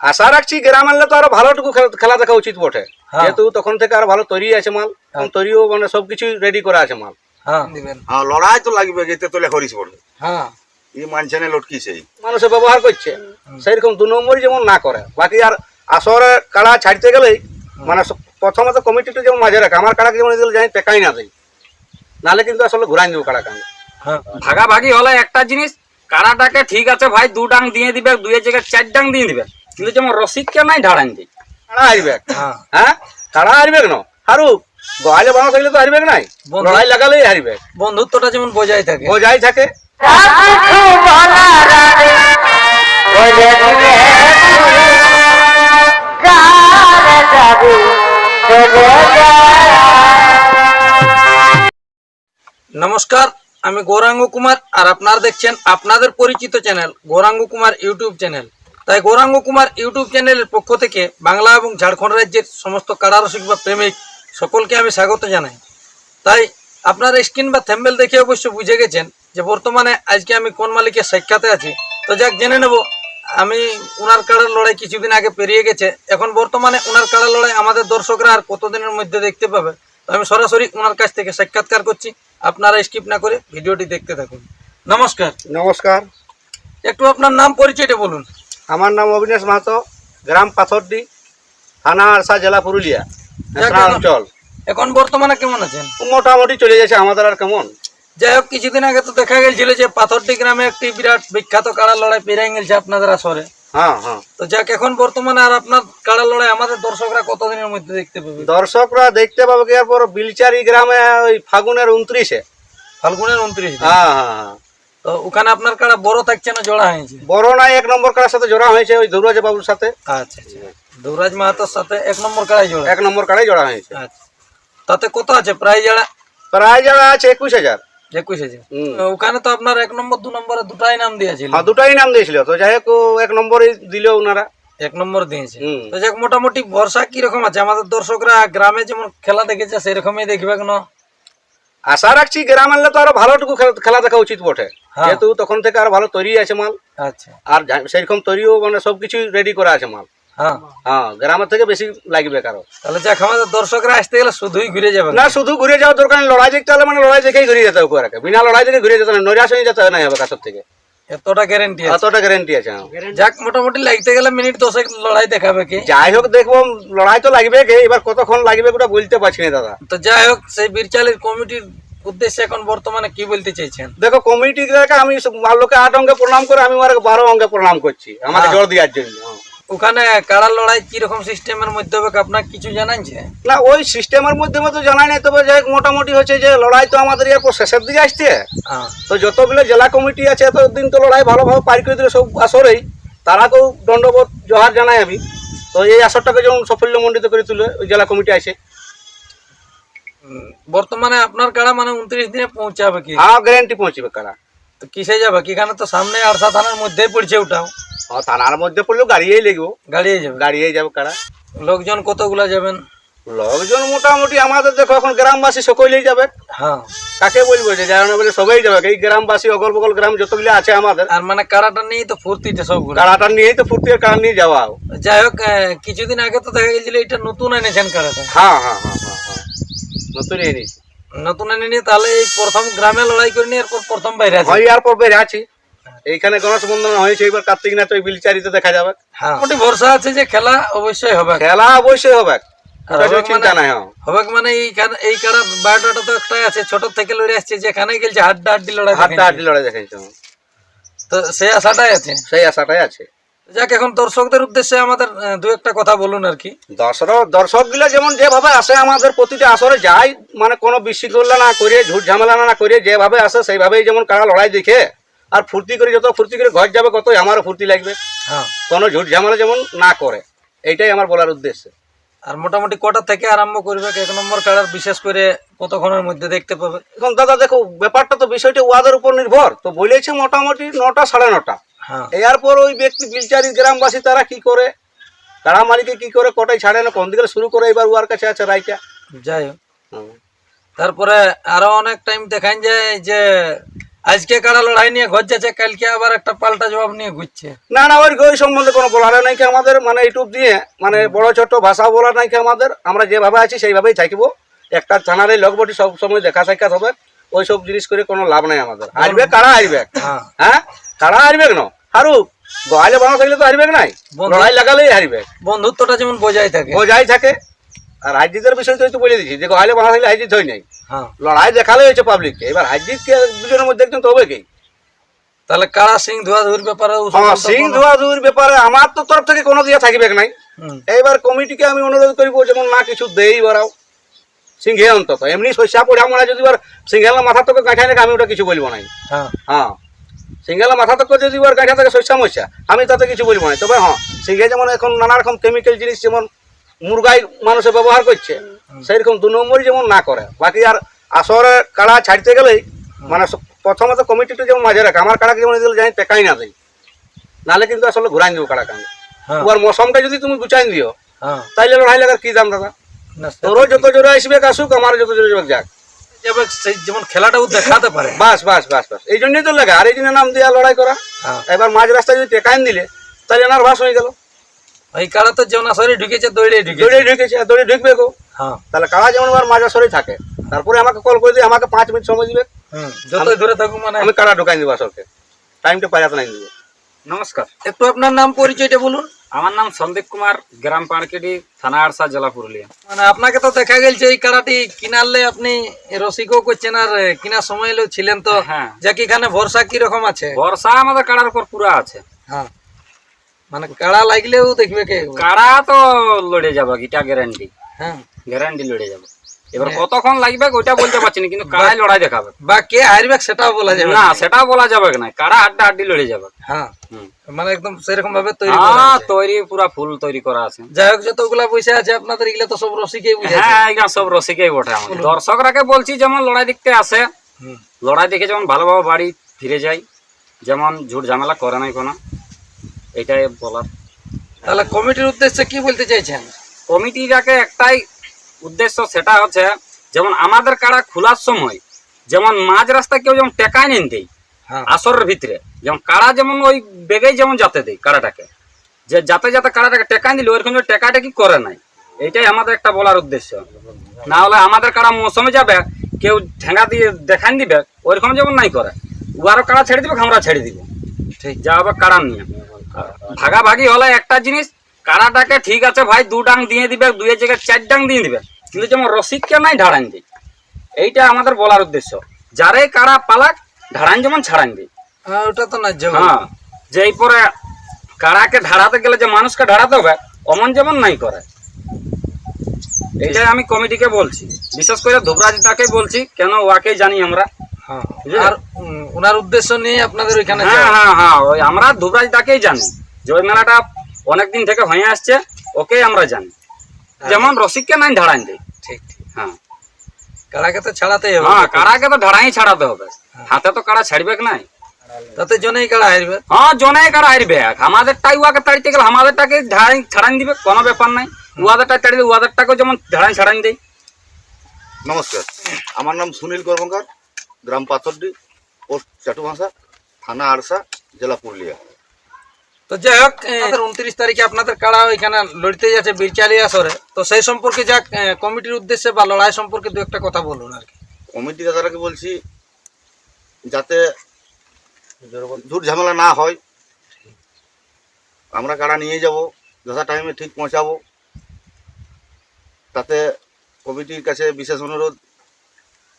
আশা রাখছি গ্রাম আনলে তো আরও ভালোটুকু খেলা- খেলা দেখা উচিত বটে। হ্যাঁ। যেহেতু তখন থেকে আরও ভালো তৈরি আছে মাল এখন তৈরিও মানে সবকিছু রেডি করা আছে মাল। হ্যাঁ। হ্যাঁ লড়াই তো লাগবে যেতে তোলে হরিস বলে হ্যাঁ। ই মানছে না লটকি সেই। মানুষে ব্যবহার করছে। সেইরকম দু নম্বরই যেমন না করে। বাকি আর আসরে কাড়া ছাড়তে গেলেই মানে প্রথমত কমিটিটা যেমন মাঝে রাখে আমার কাড়াকে যেমন জানি টেকাই না দেয়। নাহলে কিন্তু আসলে ঘুরাই দেবো আমি হ্যাঁ। ভাগাভাগি হলে একটা জিনিস কারাটাকে ঠিক আছে ভাই দু ডাং দিয়ে দিবে দুইয়ের জায়গায় চার ডাং দিয়ে দিবে। কিন্তু যেমন রসিককে নাই ঢাড়ান দিই কাড়া হারবে হ্যাঁ। হ্যাঁ? কাড়া হারবে কেন? হারুক গোয়ালে বানো থাকলে তো হারবে নাই? লড়াই লাগালেই হারবে বন্ধুত্বটা যেমন বজায় থাকে। যাই থাকে। নমস্কার আমি গৌরাঙ্গ কুমার আর আপনারা দেখছেন আপনাদের পরিচিত channel Gauranga Kumar YouTube channel. তাই গৌরাঙ্গ কুমার ইউটিউব চ্যানেলের পক্ষ থেকে বাংলা এবং ঝাড়খণ্ড রাজ্যের সমস্ত কারারসিক বা প্রেমিক সকলকে আমি স্বাগত জানাই। তাই আপনার স্ক্রিন বা থ্যাম্বেল দেখে অবশ্য বুঝে গেছেন যে বর্তমানে আজকে আমি কোন মালিকের সাক্ষাতে আছি। তো যাক জেনে নেব। আমি উনার কাড়ার লড়াই কিছুদিন আগে পেরিয়ে গেছে। এখন বর্তমানে উনার কাড়ার লড়াই আমাদের দর্শকরা আর কতদিনের মধ্যে দেখতে পাবে? তো আমি সরাসরি উনার কাছ থেকে সাক্ষাৎকার করছি। আপনারা স্কিপ না করে ভিডিওটি দেখতে থাকুন। নমস্কার। নমস্কার। একটু আপনার নাম পরিচয়টা বলুন। আমার নাম অবিনাশ মাহাতো গ্রাম পাথরডি থানা আরসা জেলা পুরুলিয়া অঞ্চল। এখন বর্তমানে কেমন আছেন? মোটামুটি চলে যাচ্ছে আমাদের আর কেমন? যাই হোক কিছুদিন আগে তো দেখা গেছিল যে পাথরটি গ্রামে একটি বিরাট বিখ্যাত কাড়া লড়াই পেরিয়ে গেছে আপনাদের আসরে। হ্যাঁ হ্যাঁ। তো যাক এখন বর্তমানে আর আপনার কাড়া লড়াই আমাদের দর্শকরা কতদিনের মধ্যে দেখতে পাবে? দর্শকরা দেখতে পাবে এরপর বিলচারি গ্রামে ওই ফাগুনের উনত্রিশে। ফাল্গুনের উনত্রিশ হ্যাঁ হ্যাঁ হ্যাঁ। তো ওখানে আপনার কাড়া বড় থাকছে না জোড়া হয়েছে? বড় নাই এক নম্বর কারার সাথে জোড়া হয়েছে ওই ধুরাজ বাবুর সাথে। আচ্ছা আচ্ছা। দুরাজ মাহাতোর সাথে এক নম্বর কাড়াই জোড়া? এক নম্বর কারাই জোড়া হয়েছে। আচ্ছা। তাতে কত আছে প্রায় জোড়া? প্রায় জোড়া আছে একুশ হাজার। একুশ হাজার। ওখানে তো আপনার এক নম্বর দু নম্বরে দুটাই নাম দিয়েছিল। হ্যাঁ দুটাই নাম দিয়েছিল। তো যাই হোক এক নম্বরই দিল ওনারা। এক নম্বর দিয়েছে। তো যাক মোটামুটি ভরসা কীরকম আছে? আমাদের দর্শকরা গ্রামে যেমন খেলা দেখেছে সেরকমই দেখবে কেন? আশা রাখছি গ্রাম আনলে তো আরও ভালোটুকু খেলা- খেলা দেখা উচিত বটে। হ্যাঁ। যেহেতু তখন থেকে আরও ভালো তৈরি আছে মাল। আচ্ছা। আর সেরকম তৈরিও মানে সবকিছু রেডি করা আছে মাল। হ্যাঁ। হ্যাঁ গ্রামের থেকে বেশি লাগবে কারও। তাহলে যাক আমাদের দর্শকরা আসতে গেলে শুধুই ঘুরে যাবে না শুধু ঘুরে যাওয়ার দরকার লড়াই দেখতে হলে মানে লড়াই দেখেই ঘুরে যেতে হবে বিনা লড়াই দেখে ঘুরে যেতে হবে নৈরাশই যেতে হবে না হবে কাছের থেকে। এতটা গ্যারেন্টি এতটা গ্যারেন্টি আছে হ্যাঁ। যাক মোটামুটি লাগতে গেলে মিনিট দশেক লড়াই দেখাবে কি যাই হোক দেখব লড়াই তো লাগবে কে এবার কতক্ষণ লাগবে ওটা বলতে পারছি না দাদা তো যাই হোক সেই বীরচালির কমিটির উদ্দেশ্যে এখন বর্তমানে কি বলতে চাইছেন দেখো কমিটিকে আমি লোকে আট অঙ্কে প্রণাম করে আমি আমার বারো অঙ্গে প্রণাম করছি আমাকে হ্যাঁ। জোর দেওয়ার জন্য। ওখানে কাড়ার লড়াই কীরকম সিস্টেমের মধ্যে হবে আপনার কিছু জানাচ্ছে না ওই সিস্টেমের মধ্যে তো জানাই নাই তবে যাই মোটামুটি হচ্ছে যে লড়াই তো আমাদের এরপর শেষের দিকে আসছে। তো যতগুলো জেলা কমিটি আছে এতদিন তো লড়াই ভালোভাবে পার করে দিলে সব আসরেই। তারাকেও দণ্ডবোধ জোহার জানাই আমি। তো এই আসরটাকে যেমন সাফল্যমণ্ডিত করে তুলে ওই জেলা কমিটি আছে বর্তমানে আপনার কাড়া মানে উনত্রিশ দিনে পৌঁছাবে কি? হ্যাঁ গ্যারান্টি পৌঁছবে কারা। তো কিসে যাবে? কি এখানে তো সামনে আরসা থানার মধ্যেই পড়ছে ওটাও। থানার মধ্যে পড়লেও গাড়িয়েই লাগবো। গাড়িয়ে যাবে। গাড়িয়েই যাবে কারা? লোকজন কতগুলা যাবেন? লোকজন মোটামুটি আমাদের দেখো এখন গ্রামবাসী সকলেই যাবে। হ্যাঁ। কাকে বলব যে যারা বলে সবাই যাবে। এই গ্রামবাসী অগল বগল গ্রাম যতগুলো আছে আমাদের আর মানে কাড়াটা নিয়েই তো ফুর্তিটা সব কাড়াটা নিয়েই তো ফুর্তি কাড়া নিয়ে যাওয়া। যাই হোক কিছুদিন আগে তো দেখা গেছিল এটা নতুন এনেছেন কাড়াটা হ্যাঁ হ্যাঁ হ্যাঁ হ্যাঁ হ্যাঁ। নতুন এই নিয়েছি নতুন এনে নিয়ে তাহলে এই প্রথম গ্রামে লড়াই করে নিয়ে এরপর প্রথম বাইরে আছে। হয় আর পর বের আছি। এইখানে গণেশ বন্ধন হয়েছে এবার কার্তিক না তো ওই বিলচারিতে দেখা যাবে। হ্যাঁ। মোটামুটি ভরসা আছে যে খেলা অবশ্যই হবে। খেলা অবশ্যই হবে। চিন্তা মানে- নাই হ্যাঁ। হবে মানে এইখানে এই কাড়ার বায়োডাটা তো একটাই আছে ছোট থেকে লড়ে আসছে যেখানে গেছে হাড্ডা হাড্ডি লড়াই হাড্ডা হাড্ডি লড়াই দেখাইছে হ্যাঁ। তো সেই আশাটাই আছে? সেই আশাটাই আছে। যাক এখন দর্শকদের উদ্দেশ্যে আমাদের দু একটা কথা বলুন আর কি। দর্শক দর্শকগুলা যেমন যেভাবে আসে আমাদের প্রতিটা আসরে যায় মানে কোনো বিশৃঙ্খলা না করে ঝুট ঝামেলা না করে যেভাবে আসে সেইভাবেই যেমন কারা লড়াই দেখে আর ফুর্তি করে যত ফুর্তি করে ঘর যাবে কতই আমারও ফুর্তি লাগবে। হ্যাঁ। কোনো ঝুট ঝামেলা যেমন না করে। এইটাই আমার বলার উদ্দেশ্য। আর মোটামুটি কটা থেকে আরম্ভ করবে? এক নম্বর কাড়ার বিশেষ করে কতক্ষণের মধ্যে দেখতে পাবে? এখন দাদা দেখো ব্যাপারটা তো বিষয়টা ওয়াদের উপর নির্ভর। তো বলেছে মোটামুটি নটা সাড়ে নটা। হ্যাঁ। এরপর ওই ব্যক্তি বিলচারি গ্রামবাসী তারা কি করে? কারা মালিকে কি করে? কটাই ছাড়ে না? কোন দিকে শুরু করে? এবার উয়ার কাছে আছে রায়টা। যাই হোক। তারপরে আরও অনেক টাইম দেখান যায় যে আজকে কারা লড়াই নিয়ে ঘর যাচ্ছে কালকে আবার একটা পাল্টা জবাব নিয়ে ঘুরছে। না না ওই ওই সম্বন্ধে কোনো বলার নাই কি আমাদের মানে ইউটিউব দিয়ে মানে বড় ছোট ভাষা বলার নাই কি আমাদের আমরা যেভাবে আছি সেইভাবেই থাকিব। একটা থানারে লগবটি সব সময় দেখা সাক্ষাৎ হবে ওই সব জিনিস করে কোনো লাভ নাই আমাদের। আসবে কারা আসবে? হ্যাঁ। হ্যাঁ? কারা হারবে না হারুক গহালে বানা থাকলে তো হারবে নাই? লড়াই লাগালেই হারবে। বন্ধুত্বটা যেমন বজায় থাকে। বোঝাই থাকে। আর হাইজিতের বিষয় তো বলে দিচ্ছি যে গহালে বানা থাকলে হাইজিত হয় নাই। হ্যাঁ। লড়াই দেখালে হয়েছে পাবলিককে এবার হাইজিত কে দুজনের মধ্যে একজন তো হবে কি তাহলে কারা সিং ধোয়া ধুর ব্যাপারে হ্যাঁ সিং কোনো- ধোয়া ধুর ব্যাপারে আমার তো তরফ থেকে কোনো দিয়ে থাকবে নাই। এইবার কমিটিকে আমি অনুরোধ করিব যেমন না কিছু দেই বাড়াও সিংহে অন্তত। এমনি শস্যা পড়ে আমরা যদি এবার সিংহেলা মাথা থেকে গাঁঠাই নাকি আমি ওটা কিছু বলব নাই। হ্যাঁ। হ্যাঁ। সিঙ্গেলা মাথা থেকে যদি এবার গাঁঠা থেকে শস্যা মস্যা আমি তাতে কিছু বলব না তবে হ্যাঁ সিংহে যেমন এখন নানা রকম কেমিক্যাল জিনিস যেমন মুরগাই মানুষে ব্যবহার করছে সেইরকম দু নম্বরই যেমন না করে। বাকি আর আসরে কাড়া ছাড়তে গেলেই মানে প্রথমত কমিটিটা যেমন মাঝে রাখে আমার কাড়াকে যেমন দিলে জানি টেকাই না দেয়। নাহলে কিন্তু আসলে ঘুরাই দেবো কাড়াকে আমি। হ্যাঁ। ওর মৌসমটা যদি তুমি গুছাই দিও হ্যাঁ। তাইলে লড়াই লাগার কি দাম দাদা? তোরও যত জোরে আসবে আসুক আমার যত জোরে যাবে যাক। এবার সেই যেমন খেলাটাও দেখাতে পারে। বাস বাস বাস বাস। এই জন্যই তো লাগে আর এই জন্য নাম দিয়া লড়াই করা। হ্যাঁ। এবার মাঝ রাস্তায় যদি টেকাইন দিলে তাহলে এনার ভাস হয়ে গেল। ওই কারা তো যেমন আসরে ঢুকেছে দৌড়ে ঢুকেছে। দৌড়ে ঢুকেছে দৌড়ে ঢুকবে গো। হ্যাঁ। তাহলে কারা যেমন আবার মাঝ আসরেই থাকে। তারপরে আমাকে কল করে দিয়ে আমাকে পাঁচ মিনিট সময় দিবে। যতই দূরে থাকুক মানে। আমি কারা ঢুকাই দিব আসরকে টাইমটা পাইয়াতে নাই দিব নমস্কার। একটু আপনার নাম পরিচয়টা বলুন। আমার নাম সন্দীপ কুমার গ্রাম পাড়কেটি থানা আরসা জেলা পুরুলিয়া। মানে আপনাকে তো দেখা গেছে এই কাড়াটি কিনারলে আপনি রসিকও করছেন আর কিনার সময় ছিলেন তো। হ্যাঁ। যে কি এখানে ভরসা কি রকম আছে? ভরসা আমাদের কাড়ার উপর পুরা আছে। হ্যাঁ। মানে কাড়া লাগলেও দেখবে কে? কাড়া তো লড়ে যাবে এটা গ্যারান্টি হ্যাঁ। গ্যারান্টি লড়ে যাবে। এবার কতক্ষণ লাগবে ওইটা বলতে পারছি না কিন্তু কাড়াই লড়াই দেখাবে। বা কে হারবে সেটাও বলা যাবে না সেটা বলা যাবে না। কাড়া হাড্ডা হাড্ডি লড়ে যাবে। হ্যাঁ। মানে একদম সেরকম ভাবে তৈরি করা হ্যাঁ তৈরি পুরা ফুল তৈরি করা আছে। যাই হোক যতগুলা পয়সা আছে আপনাদের এগুলা তো সব রসিকেই বুঝাচ্ছে হ্যাঁ এগুলা সব রসিকেই বটে আমাদের। দর্শকরাকে বলছি যেমন লড়াই দেখতে আসে লড়াই দেখে যেমন ভালোভাবে বাড়ি ফিরে যায় যেমন ঝুট ঝামেলা করে নাই কোনো। এটাই বলার। তাহলে কমিটির উদ্দেশ্যে কি বলতে চাইছেন? কমিটিটাকে একটাই উদ্দেশ্য সেটা হচ্ছে যেমন আমাদের কাড়া খোলার সময় যেমন মাঝ রাস্তায় কেউ যেমন টেকায় নেন দেই হ্যাঁ। আসরের ভিতরে যেমন কাড়া যেমন ওই বেগেই যেমন যাতে দেয় কাড়াটাকে যে যাতে যাতে কাড়াটাকে টেকাই দিলে ওইরকম যেন টেকাটেকি করে নাই এটাই আমাদের একটা বলার উদ্দেশ্য। না হলে আমাদের কাড়া মৌসুমে যাবে কেউ ঠেঙ্গা দিয়ে দেখান দিবে ওইরকম যেমন নাই করে। উয়ারও কাড়া ছেড়ে দিবে আমরা ছেড়ে দিব। ঠিক। যা হবে কাড়া নিয়ে ভাগাভাগি হলে একটা জিনিস কারাটাকে ঠিক আছে ভাই দু ডাং দিয়ে দিবে দুইয়ের জায়গায় চার ডাং দিয়ে দিবে। কিন্তু যেমন রসিককে নাই ঢাড়ান দিই এইটা আমাদের বলার উদ্দেশ্য। যারে কারা পালাক ঢাড়ান যেমন ছাড়ান দিই হ্যাঁ, ওটা তো ন্যায্য। হ্যাঁ যে এই পরে কাড়াকে ঢাড়াতে গেলে যে মানুষকে ঢাড়াতে হবে অমন যেমন নাই করে। এইটাই আমি কমিটিকে বলছি। বিশেষ করে ধুবরাজটাকে বলছি কেন ওয়াকেই জানি আমরা? আর উম, ওনার উদ্দেশ্য নিয়ে আপনাদের ওইখানে হ্যাঁ হ্যাঁ হ্যাঁ ওই আমরা জানি। যে ওই মেলাটা অনেকদিন থেকে হয়ে আসছে ওকেই আমরা জানি। যেমন রসিককে নাই দিই ঠিক ঠিক। হ্যাঁ। কাড়াকে তো ছাড়াতেই হবে। হ্যাঁ কাড়াকে তো ঢাড়াই ছাড়াতে হবে। হাতে তো কাড়া ছাড়বে কি নাই? তাতে জনেই কাড়া হারবে? হ্যাঁ জনে কারা হারবে। আমাদেরটাই উয়াকে তাড়িতে গেলে আমাদেরটাকে ছাড়ান দিবে কোনো ব্যাপার নাই। উয়াদেরটা তাড়িয়ে উয়াদেরটাকেও যেমন ছাড়ান দেয় নমস্কার। আমার নাম সুনীল কর্মকার। গ্রাম পাথরডি পোস্ট চাটুভাষা থানা আরসা জেলা পুরুলিয়া। তো যাই হোক উনত্রিশ তারিখে আপনাদের কাড়া ওইখানে লড়তে যাচ্ছে বীরচালি আসরে। তো সেই সম্পর্কে যাক কমিটির উদ্দেশ্যে বা লড়াই সম্পর্কে দু একটা কথা বলুন আর কি। কমিটি দাদারাকে বলছি যাতে ঝুট ঝামেলা না হয় আমরা কাড়া নিয়ে যাব যথা টাইমে ঠিক পৌঁছাবো। তাতে কমিটির কাছে বিশেষ অনুরোধ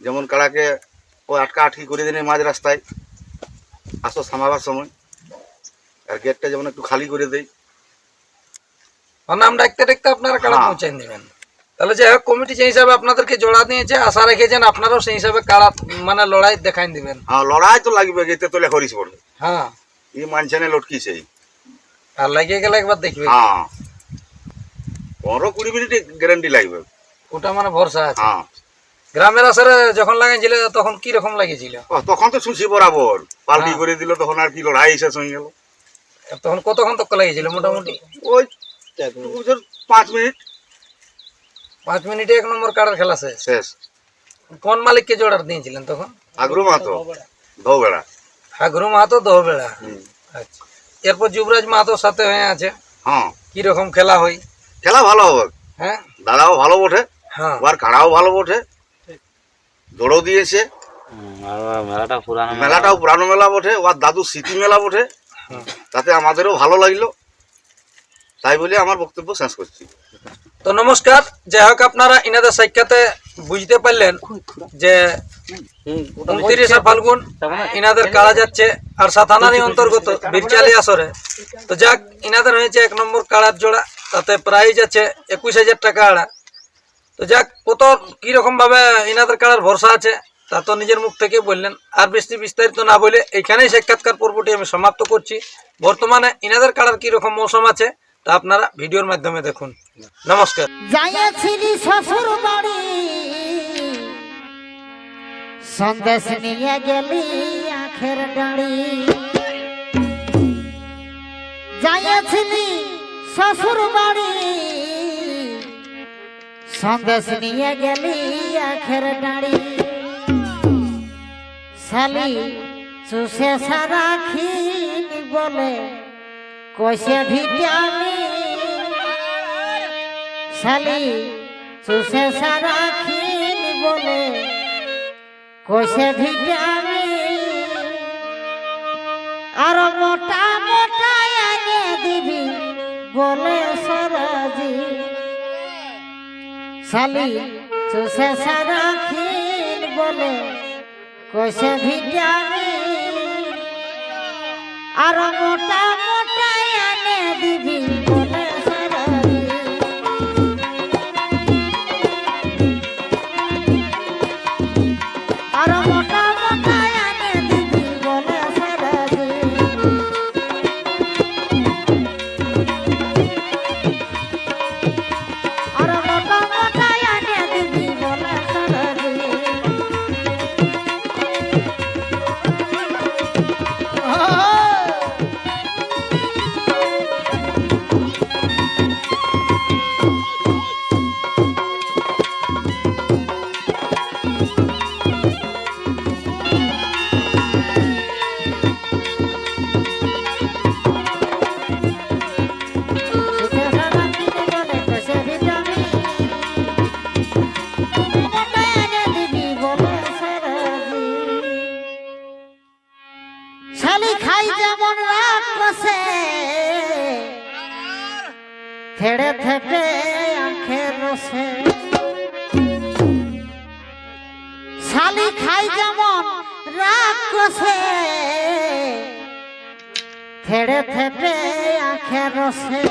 যেমন কাড়াকে ও আটকা আটকি করে দিনে মাঝ রাস্তায়। আসো সামাবার সময়। আর গেটটা যেমন একটু খালি করে দেয়। মানে আমরা দেখতে দেখতে আপনারা কাড়া হ্যাঁ। পৌঁছাই নেবেন তাহলে যাই হোক কমিটি সেই হিসাবে আপনাদেরকে জোড়া দিয়েছে আশা রেখেছেন আপনারাও সেই হিসাবে কাড়া মানে লড়াই দেখাই দিবেন। হ্যাঁ লড়াই তো লাগবে যেতে তোলে হরিস পড়বে হ্যাঁ। এই মানছানে লটকি সেই আর লাগিয়ে গেলে একবার দেখবে। হ্যাঁ। পনেরো কুড়ি মিনিট গ্যারান্টি লাগবে। ওটা মানে ভরসা আছে। হ্যাঁ। গ্রামের আসরে যখন লাগাইছিল তখন কি রকম লাগিয়েছিল? তখন তো শুনছি বরাবর। পাল্টি হ্যাঁ। করে দিল তখন আর কি লড়াই শেষ হয়ে গেল। তখন কতক্ষণ তক লাগিয়েছিল মোটামুটি? ওই পাঁচ মিনিট। পাঁচ মিনিটে এক নম্বর কার্ডের খেলা শেষ। শেষ। কোন মালিককে জোড়ার দিয়েছিলেন তখন? আগ্রহ মাতো ধোবেড়া। হাগরু মাহাতো দহবেড়া আচ্ছা। এরপর যুবরাজ মাহাতোর সাথে হয়ে আছে। হ্যাঁ। কি রকম খেলা হয়? খেলা ভালো হবে। হ্যাঁ। দাদাও ভালো বটে। হ্যাঁ। ওর কাড়াও ভালো বটে। দৌড়ও দিয়েছে। মেলাটাও পুরানো মেলা বটে ওর দাদু স্মৃতি মেলা বটে। তাতে আমাদেরও ভালো লাগল। তাই বলে আমার বক্তব্য শেষ করছি। তো নমস্কার যাই হোক আপনারা ইনাদের সাক্ষাতে বুঝতে পারলেন যে উনত্রিশে ফাল্গুন ইনাদের কারা যাচ্ছে আর সাথানারই অন্তর্গত বীরচালি আসরে। তো যাক ইনাদের হয়েছে এক নম্বর কাড়ার জোড়া তাতে প্রাইজ আছে একুশ হাজার টাকা আড়া তো যাক কত কীরকম ভাবে ইনাদের কাড়ার ভরসা আছে, তা তো নিজের মুখ থেকে বললেন। আর বেশি বিস্তারিত না বলে এইখানেই সাক্ষাৎকার পর্বটি আমি সমাপ্ত করছি। বর্তমানে ইনাদের কাড়ার কীরকম মৌসুম আছে, তা আপনারা ভিডিওর মাধ্যমে দেখুন। নমস্কার। সন্দেশ নিয়ে গেলি আখের ডাড়ি। যাইয়াছিলি শ্বশুর বাড়ি সন্দেশ নিয়ে গেলি আখের ডাড়ি। শালি চুষে সারা খিনি বলে, কষে ভিটামিন শালি চুষে সারা খিন বলে, কষে ভিটামিন আর মোটা মোটা এনে দিবি বলে সরজি শালি চুষে সারা খিন বলে কষে ভিটামিন আর মোটা মোটা এনে দিবি। থেড়ে থেপে আখের রসে। শালি খাই যেমন রাত কষে। থেড়ে থেপে আখের রসে।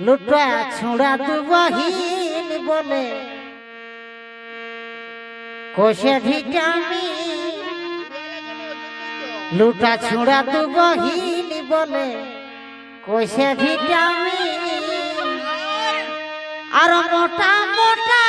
লুটা ছুড়া দু বহিন বলে। কোষে ভিটামিন। লুটা ছুড়া দু বহিন বলে। কোষে ভিটামিন। আর মোটা মোটা